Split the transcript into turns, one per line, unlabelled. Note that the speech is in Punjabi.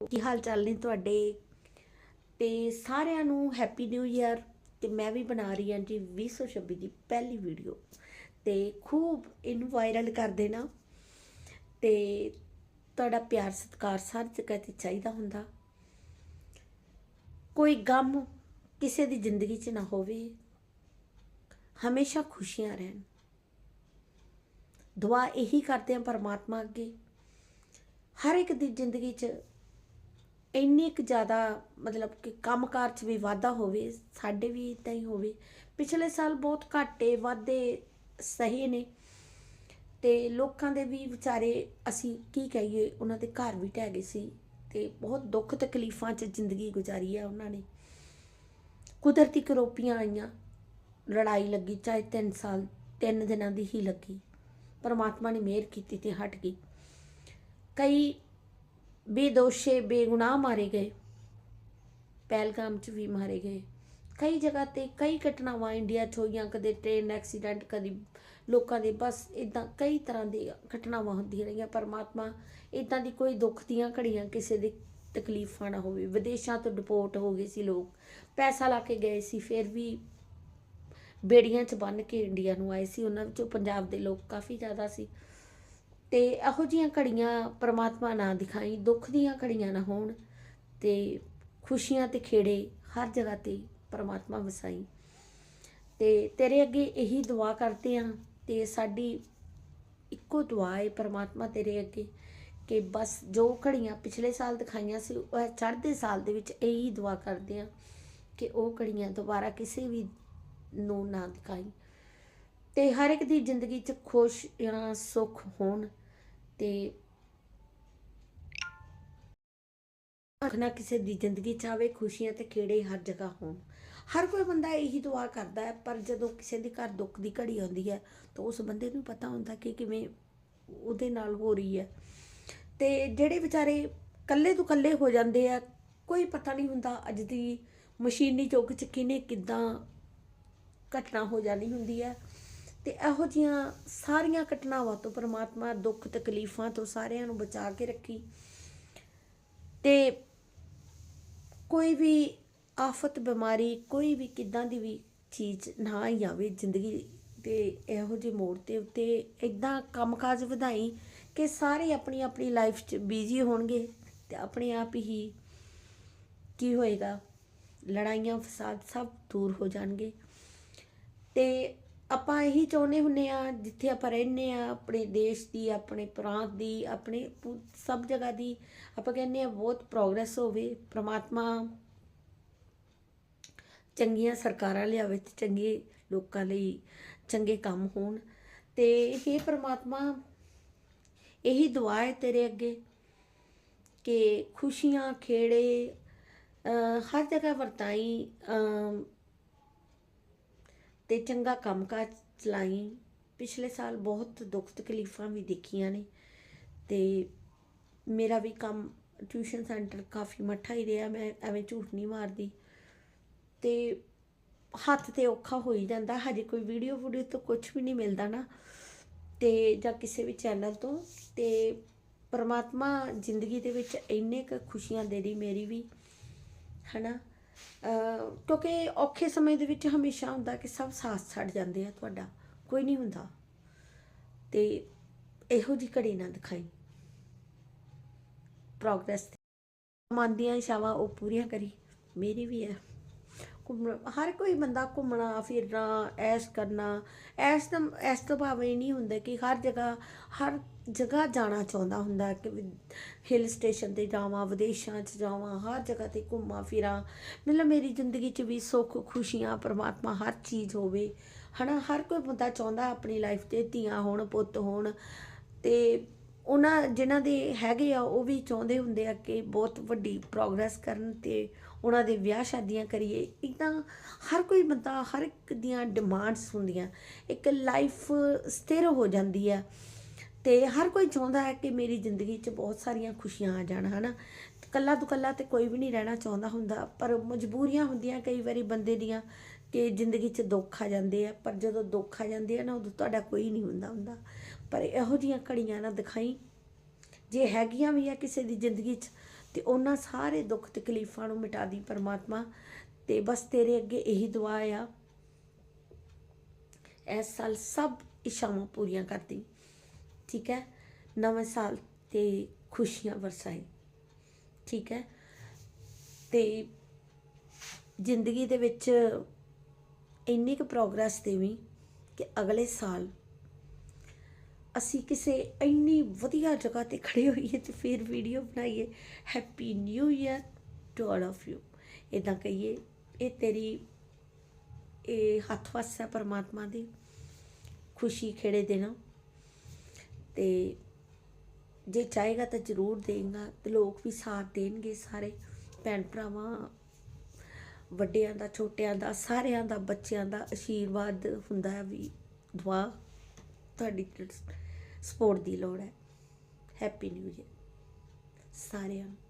ਕੀ ਹਾਲ ਚਾਲ ਨੇ ਤੁਹਾਡੇ? ਤੇ ਸਾਰਿਆਂ ਨੂੰ ਹੈਪੀ ਨਿਊ ਇਅਰ ਤੇ ਮੈਂ ਵੀ ਬਣਾ ਰਹੀ ਹਾਂ ਜੀ 2026 ਦੀ ਪਹਿਲੀ ਵੀਡੀਓ ਤੇ ਖੂਬ ਇਹਨੂੰ ਵਾਇਰਲ ਕਰ ਦੇਣਾ। ਤੇ ਤੁਹਾਡਾ ਪਿਆਰ, ਸਤਿਕਾਰ ਸਾਰੀ ਜਗ੍ਹਾ ਤੇ ਚਾਹੀਦਾ ਹੁੰਦਾ। ਕੋਈ ਗਮ ਕਿਸੇ ਦੀ ਜ਼ਿੰਦਗੀ 'ਚ ਨਾ ਹੋਵੇ। ਹਮੇਸ਼ਾ ਖੁਸ਼ੀਆਂ ਰਹਿਣ। ਦੁਆ ਇਹੀ ਕਰਦੇ ਹਾਂ ਪਰਮਾਤਮਾ ਅੱਗੇ। ਹਰ ਇੱਕ ਦੀ ਜ਼ਿੰਦਗੀ 'ਚ ਇੰਨੇ ਕੁ ਜ਼ਿਆਦਾ ਮਤਲਬ ਕਿ ਕੰਮਕਾਰ 'ਚ ਵੀ ਵਾਧਾ ਹੋਵੇ, ਸਾਡੇ ਵੀ ਇਦਾਂ ਹੀ ਹੋਵੇ, ਪਿਛਲੇ ਸਾਲ ਬਹੁਤ ਘਾਟੇ ਵਾਧੇ ਸਹੀ ਨੇ। ਤੇ ਲੋਕਾਂ ਦੇ ਵੀ ਵਿਚਾਰੇ, ਅਸੀਂ ਕੀ ਕਹੀਏ, ਉਹਨਾਂ ਦੇ ਘਰ ਵੀ ਢਹਿ ਗਏ ਸੀ ਤੇ ਬਹੁਤ ਦੁੱਖ ਤਕਲੀਫਾਂ 'ਚ ਜ਼ਿੰਦਗੀ ਗੁਜ਼ਾਰੀ ਹੈ ਉਹਨਾਂ ਨੇ। ਕੁਦਰਤੀ ਕਰੋਪੀਆਂ ਆਈਆਂ, ਲੜਾਈ ਲੱਗੀ, ਚਾਹੇ 3 ਸਾਲ 3 ਦਿਨਾਂ ਦੀ ਹੀ ਲੱਗੀ, ਪਰਮਾਤਮਾ ਨੇ ਮਿਹਰ ਕੀਤੀ ਤੇ ਹਟ ਗਈ। ਕਈ ਬੇਦੋਸ਼ੇ, ਬੇਗੁਨਾਹ ਮਾਰੇ ਗਏ। ਪਹਿਲਗਾਮ ਚ ਵੀ ਮਾਰੇ ਗਏ। ਕਈ ਜਗ੍ਹਾ ਤੇ ਕਈ ਘਟਨਾਵਾਂ ਇੰਡੀਆ 'ਚ ਹੋਈਆਂ, ਕਦੇ ਟ੍ਰੇਨ ਐਕਸੀਡੈਂਟ ਕਦੀ ਲੋਕਾਂ ਦੇ ਬਸ ਇਦਾਂ ਕਈ ਤਰ੍ਹਾਂ ਦੀ ਘਟਨਾਵਾਂ ਹੁੰਦੀਆਂ ਰਹੀਆਂ। ਪਰਮਾਤਮਾ ਇਦਾਂ ਦੀ ਕੋਈ ਦੁੱਖ ਦੀਆਂ ਘੜੀਆਂ ਕਿਸੇ ਦੀ ਤਕਲੀਫਾਂ ਨਾ ਹੋਵੇ। ਵਿਦੇਸ਼ਾਂ ਤੋਂ ਡਿਪੋਰਟ ਹੋ ਗਏ ਸੀ ਲੋਕ। ਪੈਸਾ ਲਾ ਕੇ ਗਏ ਸੀ, ਫਿਰ ਵੀ ਬੇੜੀਆਂ 'ਚ ਬੰਨ ਕੇ ਇੰਡੀਆ ਨੂੰ ਆਏ ਸੀ। ਉਹਨਾਂ ਵਿੱਚੋਂ ਪੰਜਾਬ ਦੇ ਲੋਕ ਕਾਫੀ ਜ਼ਿਆਦਾ ਸੀ। ਤੇ ਇਹੋ ਜੀਆਂ ਘੜੀਆਂ ਪ੍ਰਮਾਤਮਾ ਨਾ ਦਿਖਾਈ, ਦੁੱਖ ਦੀਆਂ ਘੜੀਆਂ ਨਾ ਹੋਣ ਤੇ ਖੁਸ਼ੀਆਂ ਤੇ ਖੇੜੇ ਹਰ ਜਗ੍ਹਾ ਤੇ ਪ੍ਰਮਾਤਮਾ ਵਸਾਈ। ਤੇ ਤੇਰੇ ਅੱਗੇ ਇਹੀ ਦੁਆ ਕਰਦੇ ਆ ਤੇ ਸਾਡੀ ਇੱਕੋ ਦੁਆ ਹੈ ਪ੍ਰਮਾਤਮਾ ਤੇਰੇ ਅੱਗੇ ਕਿ ਬਸ ਜੋ ਘੜੀਆਂ ਪਿਛਲੇ ਸਾਲ ਦਿਖਾਈਆਂ ਸੀ, ਉਹ ਚੜ੍ਹਦੇ ਸਾਲ ਦੇ ਵਿੱਚ ਇਹੀ ਦੁਆ ਕਰਦੇ ਆ ਕਿ ਉਹ ਘੜੀਆਂ ਦੁਬਾਰਾ ਕਿਸੇ ਵੀ ਨੂੰ ਨਾ ਦਿਖਾਈ। ਤੇ ਹਰ ਇੱਕ ਦੀ ਜ਼ਿੰਦਗੀ 'ਚ ਖੁਸ਼ ਜਾਂ ਸੁੱਖ ਹੋਣ ਤੇ ਨਾ ਕਿਸੇ ਦੀ ਜ਼ਿੰਦਗੀ 'ਚ ਆਵੇ, ਖੁਸ਼ੀਆਂ ਤੇ ਖੇੜੇ ਹਰ ਜਗ੍ਹਾ ਹੋਣ। ਹਰ ਕੋਈ ਬੰਦਾ ਇਹੀ ਦੁਆ ਕਰਦਾ ਹੈ, ਪਰ ਜਦੋਂ ਕਿਸੇ ਦੇ ਘਰ ਦੁੱਖ ਦੀ ਘੜੀ ਆਉਂਦੀ ਹੈ, ਤਾਂ ਉਸ ਬੰਦੇ ਨੂੰ ਪਤਾ ਹੁੰਦਾ ਕਿ ਕਿਵੇਂ ਉਹਦੇ ਨਾਲ ਹੋ ਰਹੀ ਹੈ। ਤੇ ਜਿਹੜੇ ਵਿਚਾਰੇ ਕੱਲੇ ਤੋਂ ਕੱਲੇ ਹੋ ਜਾਂਦੇ ਆ, ਕੋਈ ਪਤਾ ਨਹੀਂ ਹੁੰਦਾ ਅੱਜ ਦੀ ਮਸ਼ੀਨੀ ਯੁੱਗ 'ਚ ਕਿਨੇ ਕਿਦਾਂ ਘਟਨਾ ਹੋ ਜਾਣੀ ਹੁੰਦੀ ਹੈ। ਤੇ ਇਹੋ ਜੀਆਂ ਸਾਰੀਆਂ ਘਟਨਾਵਾਂ ਤੋਂ ਪਰਮਾਤਮਾ ਦੁੱਖ ਤਕਲੀਫਾਂ ਤੋਂ ਸਾਰਿਆਂ ਨੂੰ ਬਚਾ ਕੇ ਰੱਖੀ। ਤੇ ਕੋਈ ਵੀ ਆਫਤ, ਬਿਮਾਰੀ, ਕੋਈ ਵੀ ਕਿਦਾਂ ਦੀ ਵੀ ਚੀਜ਼ ਨਾ ਹੀ ਆਵੇ ਜ਼ਿੰਦਗੀ ਤੇ ਇਹੋ ਜਿਹੇ ਮੋੜ ਤੇ ਉੱਤੇ ਇਦਾਂ ਕੰਮਕਾਜ ਵਧਾਈ ਕਿ ਸਾਰੇ ਆਪਣੀ ਆਪਣੀ ਲਾਈਫ 'ਚ ਬਿਜ਼ੀ ਹੋਣਗੇ ਤੇ ਆਪਣੇ ਆਪ ਹੀ ਕੀ ਹੋਏਗਾ? ਲੜਾਈਆਂ, ਫਸਾਦ ਸਭ ਦੂਰ ਹੋ ਜਾਣਗੇ। ਤੇ ਆਪਾਂ ਇਹੀ ਚਾਹੁੰਦੇ ਹੁੰਨੇ ਆ ਜਿੱਥੇ ਆਪਾਂ ਰਹਿੰਦੇ ਆ ਆਪਣੇ ਦੇਸ਼ ਦੀ, ਆਪਣੇ ਪ੍ਰਾਂਤ ਦੀ, ਆਪਣੇ ਸਭ ਜਗ੍ਹਾ ਦੀ, ਆਪਾਂ ਕਹਿੰਦੇ ਆ ਬਹੁਤ ਪ੍ਰੋਗਰੈਸ ਹੋਵੇ, ਪ੍ਰਮਾਤਮਾ ਚੰਗੀਆਂ ਸਰਕਾਰਾਂ ਲਿਆਵੇ ਤੇ ਚੰਗੇ ਲੋਕਾਂ ਲਈ ਚੰਗੇ ਕੰਮ ਹੋਣ ਤੇ ਇਹ ਪ੍ਰਮਾਤਮਾ, ਇਹੀ ਦੁਆ ਹੈ ਤੇਰੇ ਅੱਗੇ ਕਿ ਖੁਸ਼ੀਆਂ, ਖੇੜੇ ਹਰ ਜਗ੍ਹਾ ਵਰਤਾਈ ਤੇ ਚੰਗਾ ਕੰਮਕਾਜ ਚਲਾਈ ਪਿਛਲੇ ਸਾਲ ਬਹੁਤ ਦੁੱਖ ਤਕਲੀਫਾਂ ਵੀ ਦੇਖੀਆਂ ਨੇ ਤੇ ਮੇਰਾ ਵੀ ਕੰਮ ਟਿਊਸ਼ਨ ਸੈਂਟਰ ਕਾਫੀ ਮੱਠਾ ਹੀ ਰਿਹਾ, ਮੈਂ ਐਵੇਂ ਝੂਠ ਨਹੀਂ ਮਾਰਦੀ। ਤੇ ਹੱਥ ਤੇ ਔਖਾ ਹੋ ਹੀ ਜਾਂਦਾ, ਹਜੇ ਕੋਈ ਵੀਡੀਓ ਵੀਡੀਓ ਤੋਂ ਕੁਝ ਵੀ ਨਹੀਂ ਮਿਲਦਾ ਨਾ। ਤੇ ਜਾਂ ਕਿਸੇ ਵੀ ਚੈਨਲ ਤੋਂ, ਤੇ ਪਰਮਾਤਮਾ ਜ਼ਿੰਦਗੀ ਦੇ ਵਿੱਚ ਇੰਨੇ ਕੁ ਖੁਸ਼ੀਆਂ ਦੇ ਰਹੀ ਮੇਰੀ ਵੀ, ਹਨਾ? ਅਹ ਕਿਉਂਕਿ ਔਖੇ ਸਮੇਂ ਦੇ ਵਿੱਚ ਹਮੇਸ਼ਾ ਹੁੰਦਾ ਕਿ ਸਭ ਸਾਥ ਛੱਡ ਜਾਂਦੇ ਆ ਤੁਹਾਡਾ, ਕੋਈ ਨਹੀਂ ਹੁੰਦਾ। ਤੇ ਇਹੋ ਜੀ ਘੜੀ ਨਾ ਦਿਖਾਈ। ਪ੍ਰੋਗਰੈਸ ਮਨ ਦੀਆਂ ਇਸ਼ਾਵਾਂ ਉਹ ਪੂਰੀਆਂ ਕਰੀ। ਮੇਰੀ ਵੀ ਹੈ। ਘੁੰਮਣ, ਹਰ ਕੋਈ ਬੰਦਾ ਘੁੰਮਣਾ, ਫਿਰਨਾ, ਐਸ਼ ਕਰਨਾ, ਐਸ਼ ਤਾਂ, ਐਸ਼ ਤੋਂ ਭਾਵ ਇਹ ਨਹੀਂ ਹੁੰਦਾ ਕਿ ਹਰ ਜਗ੍ਹਾ ਹਰ ਜਗ੍ਹਾ ਜਾਣਾ ਚਾਹੁੰਦਾ ਹੁੰਦਾ ਕਿ ਹਿਲ ਸਟੇਸ਼ਨ ਤੇ ਜਾਵਾਂ, ਵਿਦੇਸ਼ਾਂ 'ਚ ਜਾਵਾਂ, ਹਰ ਜਗ੍ਹਾ ਤੇ ਘੁੰਮਾਂ, ਫਿਰਾਂ। ਮਤਲਬ ਮੇਰੀ ਜ਼ਿੰਦਗੀ 'ਚ ਵੀ ਸੁੱਖ, ਖੁਸ਼ੀਆਂ, ਪਰਮਾਤਮਾ ਹਰ ਚੀਜ਼ ਹੋਵੇ, ਹਨਾ? ਹਰ ਕੋਈ ਬੰਦਾ ਚਾਹੁੰਦਾ ਆਪਣੀ ਲਾਈਫ 'ਤੇ ਧੀਆਂ ਹੋਣ, ਪੁੱਤ ਹੋਣ ਤੇ ਉਹਨਾਂ ਜਿਨ੍ਹਾਂ ਦੇ ਹੈਗੇ ਆ, ਉਹ ਵੀ ਚਾਹੁੰਦੇ ਹੁੰਦੇ ਆ ਕਿ ਬਹੁਤ ਵੱਡੀ ਪ੍ਰੋਗਰੈਸ ਕਰਨ ਤੇ ਉਹਨਾਂ ਦੇ ਵਿਆਹ ਸ਼ਾਦੀਆਂ ਕਰੀਏ। ਇਦਾਂ ਹਰ ਕੋਈ ਬੰਦਾ, ਹਰ ਇੱਕ ਦੀਆਂ ਡਿਮਾਂਡਸ ਹੁੰਦੀਆਂ। ਇੱਕ ਲਾਈਫ ਸਥਿਰ ਹੋ ਜਾਂਦੀ ਆ ਤੇ ਹਰ ਕੋਈ ਚਾਹੁੰਦਾ ਹੈ ਕਿ ਮੇਰੀ ਜ਼ਿੰਦਗੀ 'ਚ ਬਹੁਤ ਸਾਰੀਆਂ ਖੁਸ਼ੀਆਂ ਆ ਜਾਣ, ਹਨਾ? ਕੱਲਾ ਤੋਂ ਕੱਲਾ ਤੇ ਕੋਈ ਵੀ ਨਹੀਂ ਰਹਿਣਾ ਚਾਹੁੰਦਾ ਹੁੰਦਾ, ਪਰ ਮਜਬੂਰੀਆਂ ਹੁੰਦੀਆਂ ਕਈ ਵਾਰੀ ਬੰਦੇ ਦੀਆਂ ਕਿ ਜ਼ਿੰਦਗੀ 'ਚ ਦੁੱਖ ਆ ਜਾਂਦੇ ਆ, ਪਰ ਜਦੋਂ ਦੁੱਖ ਆ ਜਾਂਦੇ ਆ ਨਾ, ਉਦੋਂ ਤੁਹਾਡਾ ਕੋਈ ਨਹੀਂ ਹੁੰਦਾ ਹੁੰਦਾ। ਪਰ ਇਹੋ ਜੀਆਂ ਘੜੀਆਂ ਨਾ ਦਿਖਾਈ। ਜੇ ਹੈਗੀਆਂ ਵੀ ਆ ਕਿਸੇ ਦੀ ਜ਼ਿੰਦਗੀ 'ਚ, ਤੇ ਉਹਨਾਂ ਸਾਰੇ ਦੁੱਖ ਤਕਲੀਫਾਂ ਨੂੰ ਮਿਟਾ ਦੀ ਪਰਮਾਤਮਾ। ਤੇ ਬਸ ਤੇਰੇ ਅੱਗੇ ਇਹੀ ਦੁਆ ਆ। ਇਸ ਸਾਲ ਸਭ ਇਸ਼ਾਵਾਂ ਪੂਰੀਆਂ ਕਰਦੀ ਠੀਕ ਹੈ? ਨਵੇਂ ਸਾਲ ਤੇ ਖੁਸ਼ੀਆਂ ਵਰਸਾਈ। ਠੀਕ ਹੈ? ਤੇ ਜ਼ਿੰਦਗੀ ਦੇ ਵਿੱਚ ਇੰਨੀ ਕੁ ਪ੍ਰੋਗਰੈਸ ਦੇਵੀਂ ਕਿ ਅਗਲੇ ਸਾਲ ਅਸੀਂ ਕਿਸੇ ਇੰਨੀ ਵਧੀਆ ਜਗ੍ਹਾ ਤੇ ਖੜੇ ਹੋਈਏ ਤੇ ਫਿਰ ਵੀਡੀਓ ਬਣਾਈਏ। Happy new year to all of you ਇਦਾਂ ਕਹੀਏ, ਇਹ ਤੇਰੀ, ਇਹ ਹੱਥ ਵਸ ਹੈ ਪਰਮਾਤਮਾ ਦੀ। ਖੁਸ਼ੀ ਖੇੜੇ ਦੇਣਾ ਤੇ ਜੇ ਚਾਹੇਗਾ ਤਾਂ ਜ਼ਰੂਰ ਦੇਗਾ ਤੇ ਲੋਕ ਵੀ ਸਾਥ ਦੇਣਗੇ ਸਾਰੇ। ਭੈਣ ਭਰਾਵਾਂ ਵੱਡਿਆਂ ਦਾ, ਛੋਟਿਆਂ ਦਾ, ਸਾਰਿਆਂ ਦਾ, ਬੱਚਿਆਂ ਦਾ ਆਸ਼ੀਰਵਾਦ ਹੁੰਦਾ ਹੈ ਵੀ ਦੁਆ ਤੁਹਾਡੀ ਸਪੋਰਟ ਦੀ ਲੋੜ ਹੈ। ਹੈਪੀ ਨਿਊ ਈਅਰ ਸਾਰਿਆਂ ਨੂੰ।